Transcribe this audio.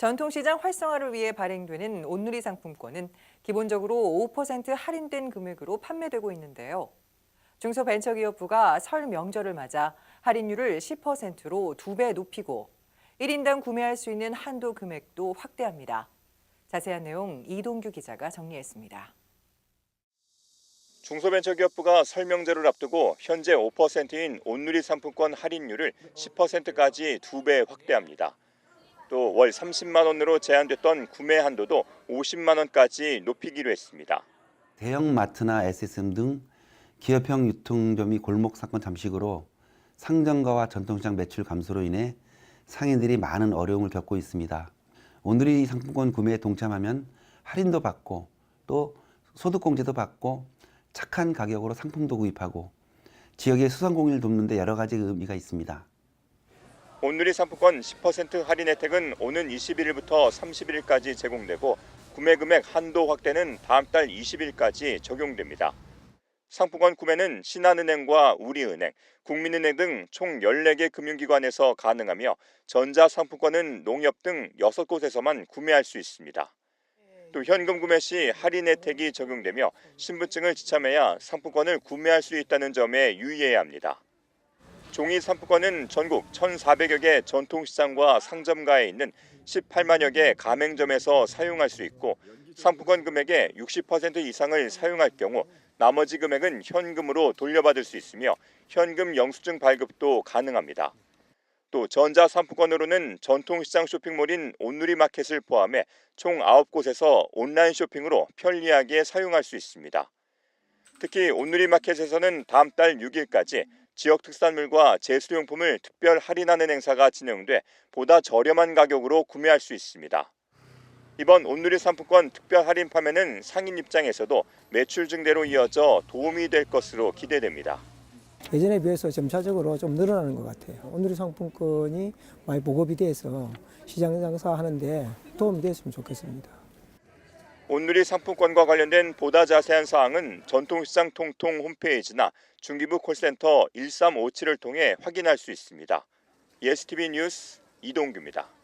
전통시장 활성화를 위해 발행되는 온누리 상품권은 기본적으로 5% 할인된 금액으로 판매되고 있는데요. 중소벤처기업부가 설 명절을 맞아 할인율을 10%로 2배 높이고 1인당 구매할 수 있는 한도 금액도 확대합니다. 자세한 내용 이동규 기자가 정리했습니다. 중소벤처기업부가 설명제를 앞두고 현재 5%인 온누리 상품권 할인율을 10%까지 두배 확대합니다. 또 월 30만 원으로 제한됐던 구매 한도도 50만 원까지 높이기로 했습니다. 대형 마트나 SSM 등 기업형 유통점이 골목 상권 잠식으로 상점가와 전통시장 매출 감소로 인해 상인들이 많은 어려움을 겪고 있습니다. 오늘이 상품권 구매에 동참하면 할인도 받고 또 소득공제도 받고 착한 가격으로 상품도 구입하고 지역의 수상공인을 돕는 데 여러 가지 의미가 있습니다. 온누리 상품권 10% 할인 혜택은 오는 21일부터 31일까지 제공되고 구매 금액 한도 확대는 다음 달 20일까지 적용됩니다. 상품권 구매는 신한은행과 우리은행, 국민은행 등 총 14개 금융기관에서 가능하며 전자상품권은 농협 등 6곳에서만 구매할 수 있습니다. 또 현금 구매 시 할인 혜택이 적용되며 신분증을 지참해야 상품권을 구매할 수 있다는 점에 유의해야 합니다. 종이 상품권은 전국 1,400여 개 전통시장과 상점가에 있는 18만여 개 가맹점에서 사용할 수 있고 상품권 금액의 60% 이상을 사용할 경우 나머지 금액은 현금으로 돌려받을 수 있으며 현금 영수증 발급도 가능합니다. 또 전자 상품권으로는 전통시장 쇼핑몰인 온누리 마켓을 포함해 총 9곳에서 온라인 쇼핑으로 편리하게 사용할 수 있습니다. 특히 온누리 마켓에서는 다음 달 6일까지 지역 특산물과 제수용품을 특별 할인하는 행사가 진행돼 보다 저렴한 가격으로 구매할 수 있습니다. 이번 온누리 상품권 특별 할인 판매는 상인 입장에서도 매출 증대로 이어져 도움이 될 것으로 기대됩니다. 예전에 비해서 점차적으로 좀 늘어나는 것 같아요. 오늘의 상품권이 많이 보급이 돼서 시장 장사하는데 도움이 됐으면 좋겠습니다. 온누리 상품권과 관련된 보다 자세한 사항은 전통시장 통통 홈페이지나 중기부 콜센터 1357을 통해 확인할 수 있습니다. ESTV 뉴스 이동규입니다.